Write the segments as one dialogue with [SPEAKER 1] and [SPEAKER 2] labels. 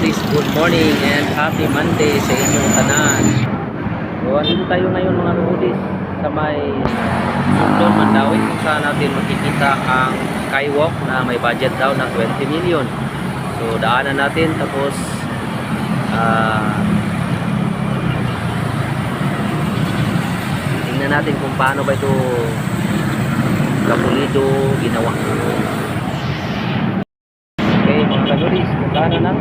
[SPEAKER 1] Kagoodies, good morning and happy Monday sa inyong tanan. So, andito tayo ngayon mga Kagoodies sa may Sundon, Mandawi kung saan natin makikita ang skywalk na may budget daw ng 20 million. So, daanan natin tapos ah tingnan natin kung paano ba ito kapulido ginawa. Okay, mga Kagoodies, puntahan na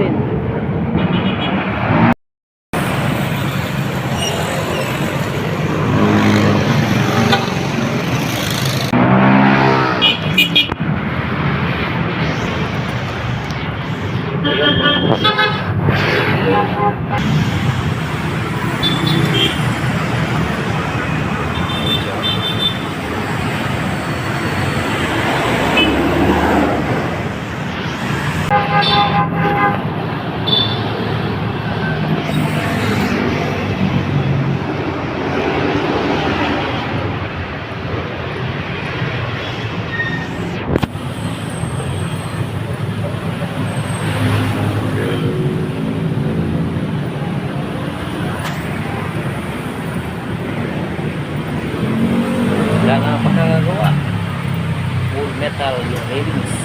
[SPEAKER 1] battle your ratings.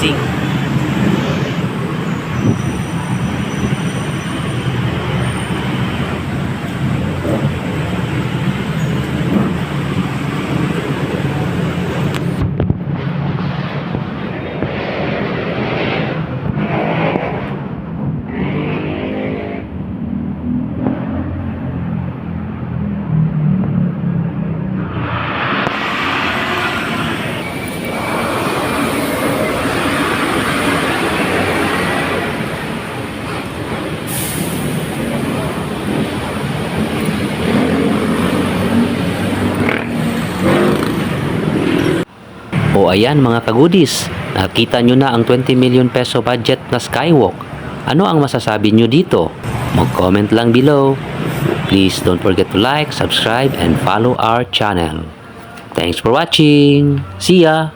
[SPEAKER 1] sí. O ayan mga kagudis, nakita nyo na ang 20 million peso budget na skywalk. Ano ang masasabi nyo dito? Mag-comment lang below. Please don't forget to like, subscribe, and follow our channel. Thanks for watching. See ya!